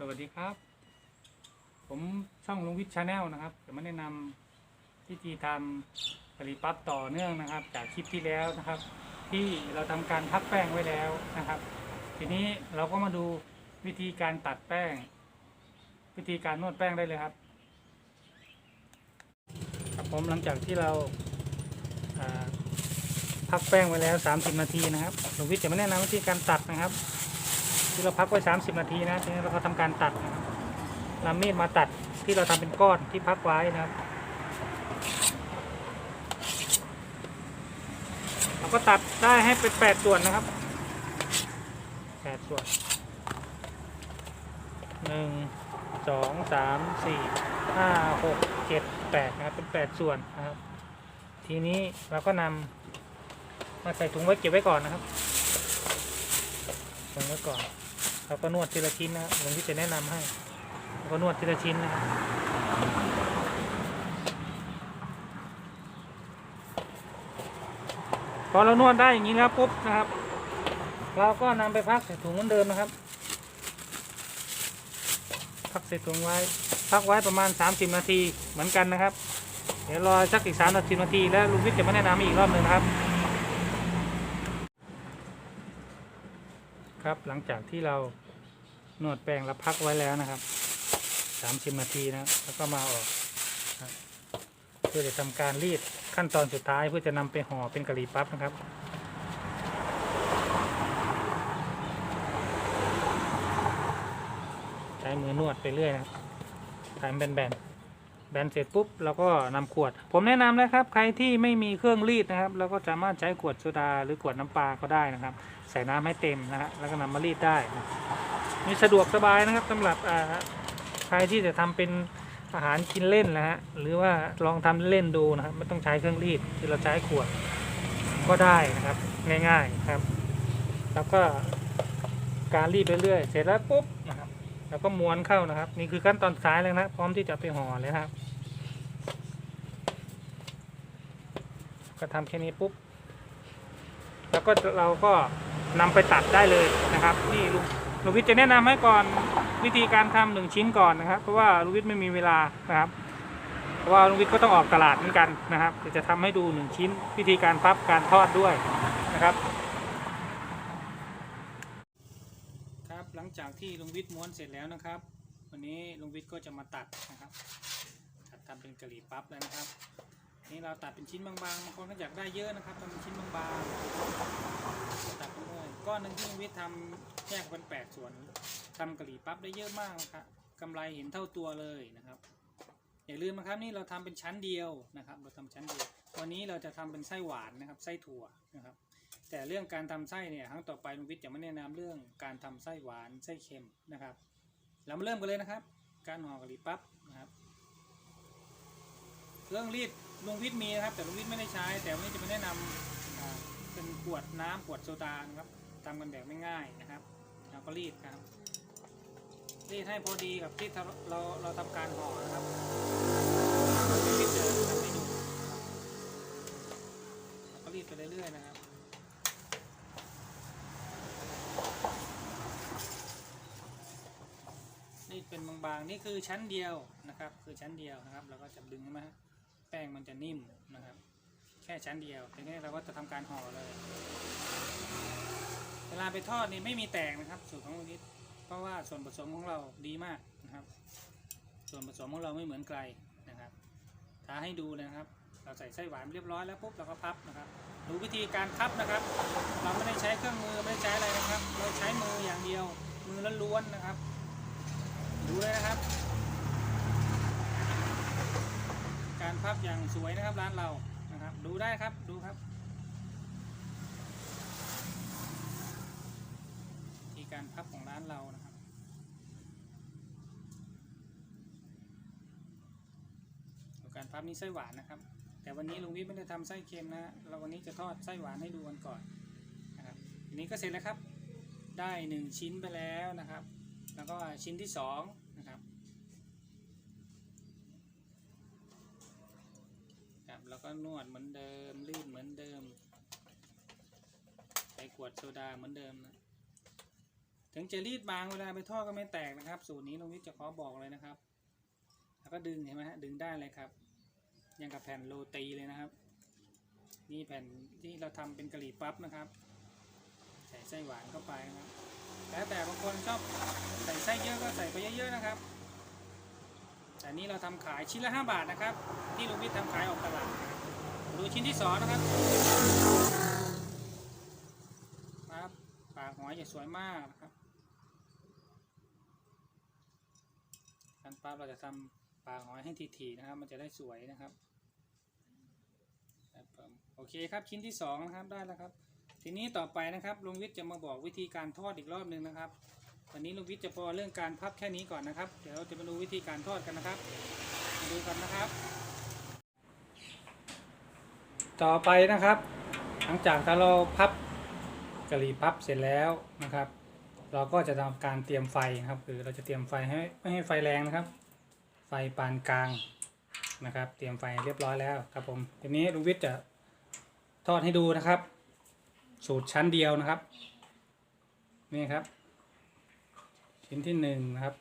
สวัสดีครับ ผมช่องลุงวิทย์ชาแนลนะครับจะมาแนะนำวิธีทำผลิตปั๊บต่อเนื่องนะครับ จากคลิปที่แล้วนะครับ ที่เราทำการพักแป้งไว้แล้วนะครับ ทีนี้เราก็มาดูวิธีการตัดแป้ง วิธีการนวดแป้งได้เลยครับครับผมหลังจากที่เราอ่าพักแป้งไว้แล้ว 30 นาทีนะครับลุงวิทย์จะมาแนะนำวิธีการตัดนะครับ ที่เราพักไว้ 30 นาทีนะทีนี้เราก็ทำการตัดนะครับนำมีดมาตัดที่เราทำเป็นก้อนที่พักไว้นะครับเราก็ตัดได้ให้เป็น8ส่วนนะครับ8ส่วน1 2 3 4 5 6 7 8นะครับเป็น8ส่วนนะครับ ทีนี้เราก็นำมาใส่ถุงไว้เก็บไว้ก่อนนะครับถุงไว้ก่อน เราก็นวดทีละชิ้นนะครับหลวงพี่จะแนะนำให้เราก็นวดทีละชิ้นนะครับพอเรานวดได้อย่างนี้แล้วปุ๊บนะครับ เราก็นำไปพักใส่ถุงเหมือนเดิมนะครับ พักใส่ถุงไว้ พักไว้ประมาณ 30 นาทีเหมือนกันนะครับ เดี๋ยวรอสักอีก3นาทีนาทีแล้วลุงวิทย์จะมาแนะนำอีกรอบหนึ่งนะครับครับหลังจากที่เรา นวดแป้งแล้วพักไว้แล้วนะครับ30นาทีนะ แล้วก็มาออกเพื่อจะทำการรีดขั้นตอนสุดท้ายเพื่อจะนำไปห่อเป็นกะหรี่ปั๊บนะครับใช้มือนวดไปเรื่อยนะครับทำเป็นแบนแบนเสร็จปุ๊บเราก็นำขวด ผมแนะนำนะครับ ใครที่ไม่มีเครื่องรีดนะครับเราก็สามารถใช้ขวดโซดาหรือขวดน้ำปลาก็ได้นะครับ ใส่น้ำให้เต็มนะฮะแล้วก็นำมารีดได้ นะมีสะดวกสบายนะครับสำหรับใครที่จะทำเป็นอาหารกินเล่นนะฮะหรือว่าลองทำเล่นดูนะครับไม่ต้องใช้เครื่องรีดที่เราใช้ขวดก็ได้นะครับง่ายๆครับ แล้วก็การรีดไปเรื่อยเสร็จแล้วปุ๊บนะครับแล้วก็ม้วนเข้านะครับ นี่คือขั้นตอนสายเลยนะพร้อมที่จะไปห่อเลยครับ ก็ทำแค่นี้ปุ๊บ แล้วก็เราก็นำไปตัดได้เลยนะครับ นี่ลุง ลุงวิทย์จะแนะนำให้ก่อนวิธีการทำหนึ่งชิ้นก่อนนะครับเพราะว่าลุงวิทย์ไม่มีเวลานะครับเพราะว่าลุงวิทย์ก็ต้องออกตลาดเหมือนกันนะครับเดี๋ยวจะทำให้ดูหนึ่งชิ้น วิธีการพับการทอดด้วยนะครับ ครับหลังจากที่ลุงวิทย์ม้วนเสร็จแล้วนะครับ วันนี้ลุงวิทย์ก็จะมาตัดนะครับตัดทำเป็นกะหรี่ปั๊บแล้วนะครับ นี่เราตัดเป็นชิ้นบางๆบางคนก็อยากได้เยอะนะครับทำเป็นชิ้นบางๆตัดไปเลยก้อนหนึ่งที่ลุงวิทย์ทำแยกเป็นแปดส่วนทำกะหรี่ปั๊บได้เยอะมากนะครับกำไรเห็นเท่าตัวเลยนะครับอย่าลืมนะครับนี่เราทำเป็นชั้นเดียวนะครับ เราทำชั้นเดียว วันนี้เราจะทำเป็นไส้หวานนะครับไส้ถั่วนะครับ แต่เรื่องการทำไส้เนี่ยครั้งต่อไปลุงวิทย์จะไม่แนะนำเรื่องการทำไส้หวานไส้เค็มนะครับ เรามาเริ่มกันเลยนะครับ การห่อกะหรี่ปั๊บนะครับ เครื่องรีดลุงวิทย์มีนะครับ แต่ลุงวิทย์ไม่ได้ใช้ แต่วันนี้จะมาแนะนำอ่าเป็นขวดน้ำขวดโซดานะครับทำกันแบบไม่ง่ายนะครับเราก็รีดครับ รีดให้พอดีกับที่เราเราเราทำการห่อนะครับลุงวิทย์จะทำให้ดูเราก็รีดไปเรื่อยๆนะครับนี่เป็นบางๆ นี่คือชั้นเดียวนะครับ คือชั้นเดียวนะครับ เราก็จะดึงมา แป้งมันจะนิ่มนะครับ แค่ชั้นเดียวทีนี้เราก็จะทำการห่อเลย เวลาไปทอดนี่ไม่มีแตกนะครับ สูตรของลุงนิดเพราะว่าส่วนผสมของเราดีมากนะครับ ส่วนผสมของเราไม่เหมือนใครนะครับท้าให้ดูเลยนะครับ เราใส่ไส้หวานเรียบร้อยแล้วปุ๊บเราก็พับนะครับดูวิธีการพับนะครับ เราไม่ได้ใช้เครื่องมือไม่ได้ใช้อะไรนะครับ เราใช้มืออย่างเดียวมือล้วนๆนะครับ ดูเลยนะครับ พับอย่างสวยนะครับร้านเรานะครับ ดูได้ครับดูครับที่การพับของร้านเรานะครับการพับนี้ไส้หวานนะครับ แต่วันนี้ลุงวิทย์ไม่ได้ทำไส้เค็มนะเราวันนี้จะทอดไส้หวานให้ดูกันก่อนนะครับอันนี้ก็เสร็จแล้วครับ ได้ 1 ชิ้นไปแล้วนะครับ แล้วก็ชิ้นที่ 2 ก็นวดเหมือนเดิมรีดเหมือนเดิมใส่ขวดโซดาเหมือนเดิมนะถึงจะรีดบางเวลาไปท่อก็ไม่แตกนะครับ สูตรนี้ลุงวิทย์จะขอบอกเลยนะครับ แล้วก็ดึงเห็นไหมฮะดึงได้เลยครับยังกับแผ่นโรตีเลยนะครับ นี่แผ่นที่เราทำเป็นกะหรี่ปั๊บนะครับ ใส่ไส้หวานเข้าไปนะครับแล้วแต่บางคนชอบใส่ไส้เยอะก็ใส่ไปเยอะๆนะครับแต่นี่เราทำขายชิ้นละ 5 บาทนะครับ ที่ลุงวิทย์ทำขายออกตลาด ดูชิ้นที่สองนะครับครับปากหอยจะสวยมากนะครับการปั๊บเราจะทำปากหอยให้ทีๆนะครับ มันจะได้สวยนะครับโอเคครับชิ้นที่สองนะครับได้แล้วครับ ทีนี้ต่อไปนะครับลุงวิทย์จะมาบอกวิธีการทอดอีกรอบหนึ่งนะครับวันนี้ลุงวิทย์จะพอเรื่องการพับแค่นี้ก่อนนะครับ เดี๋ยวเราจะมาดูวิธีการทอดกันนะครับมาดูกันนะครับ ต่อไปนะครับ หลังจากที่เราพับกะหรี่พับเสร็จแล้วนะครับ เราก็จะทำการเตรียมไฟนะครับคือเราจะเตรียมไฟให้ไม่ให้ไฟแรงนะครับ ไฟปานกลางนะครับ เตรียมไฟเรียบร้อยแล้วครับผมทีนี้ลุงวิทย์จะทอดให้ดูนะครับ สูตรชั้นเดียวนะครับนี่ครับ ชิ้นที่หนึ่งนะครับ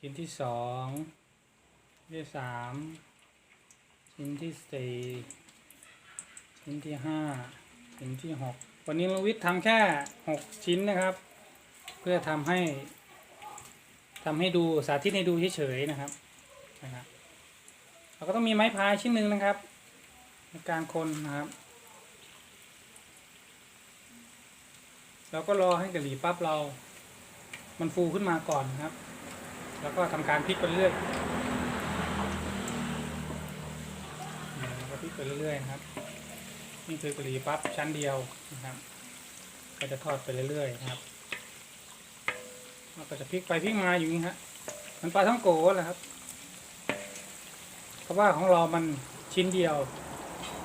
ชิ้นที่สองชิ้นที่สามชิ้นที่สี่ ชิ้นที่ห้าชิ้นที่หกวันนี้ลุงวิทย์ทำแค่หกชิ้นนะครับ เพื่อทำให้ทำให้ดูสาธิตให้ดูเฉยๆนะครับนะครับเราก็ต้องมีไม้พายชิ้นหนึ่งนะครับ ในการคนนะครับเราก็รอให้กะหรี่ปั๊บเรา มันฟูขึ้นมาก่อนนะครับ แล้วก็ทำการพลิกไปเรื่อยเนี่ยแล้วก็พลิกไปเรื่อยๆครับ นี่คือกะหรี่ปั๊บชั้นเดียวนะครับ ก็จะทอดไปเรื่อยๆนะครับแล้วก็จะพลิกไปพลิกมาอยู่นี้ฮะมันปลาท่องโกแหละครับ เพราะว่าของเรามันชิ้นเดียว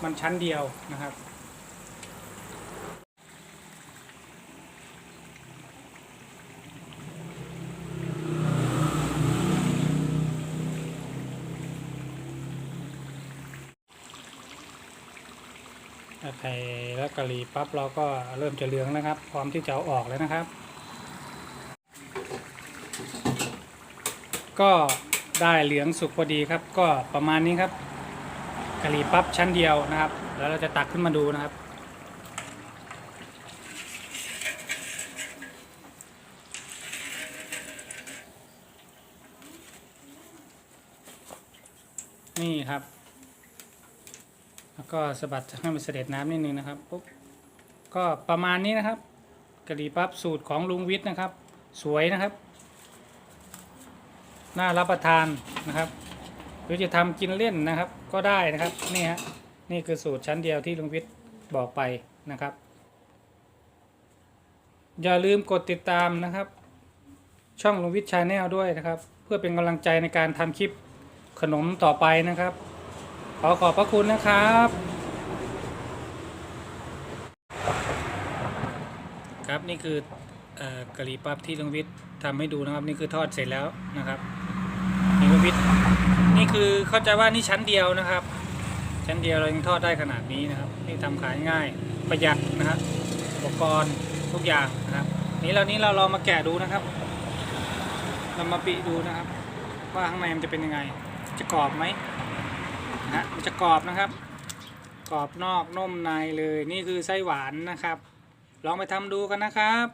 มันชั้นเดียวนะครับ ไข่แล้วกะหรี่ปั๊บเราก็เริ่มจะเหลืองนะครับ พร้อมที่จะเอาออกแล้วนะครับ ก็ได้เหลืองสุกพอดีครับ ก็ประมาณนี้ครับกะหรี่ปั๊บชั้นเดียวนะครับ แล้วเราจะตักขึ้นมาดูนะครับ นี่ครับ แล้วก็สะบัดให้มันเสด็จน้ำนิดนึงนะครับปุ๊บก็ประมาณนี้นะครับกะหรี่ปั๊บสูตรของลุงวิทย์นะครับ สวยนะครับน่ารับประทานนะครับ หรือจะทำกินเล่นนะครับ ก็ได้นะครับนี่ฮะนี่คือสูตรชั้นเดียวที่ลุงวิทย์บอกไปนะครับ อย่าลืมกดติดตามนะครับ ช่องลุงวิทย์ชาแนลด้วยนะครับ เพื่อเป็นกำลังใจในการทำคลิปขนมต่อไปนะครับ ขอขอบพระคุณนะครับ ครับนี่คืออกะหรี่ปั๊บที่ลุงวิทย์ทำให้ดูนะครับ นี่คือทอดเสร็จแล้วนะครับนี่ลุงวิทย์นี่คือเข้าใจว่านี่ชั้นเดียวนะครับ ชั้นเดียวเรายังทอดได้ขนาดนี้นะครับ นี่ทำขายง่ายประหยัดนะครับอุปกรณ์ทุกอย่างนะครับ นี่เรานี้เราลองมาแกะดูนะครับ เรามาปิดูนะครับ ว่าข้างในมันจะเป็นยังไง จะกรอบไหม ฮะมันจะกรอบนะครับ กรอบนอกนุ่มในเลยนี่คือไส้หวานนะครับ ลองไปทำดูกันนะครับ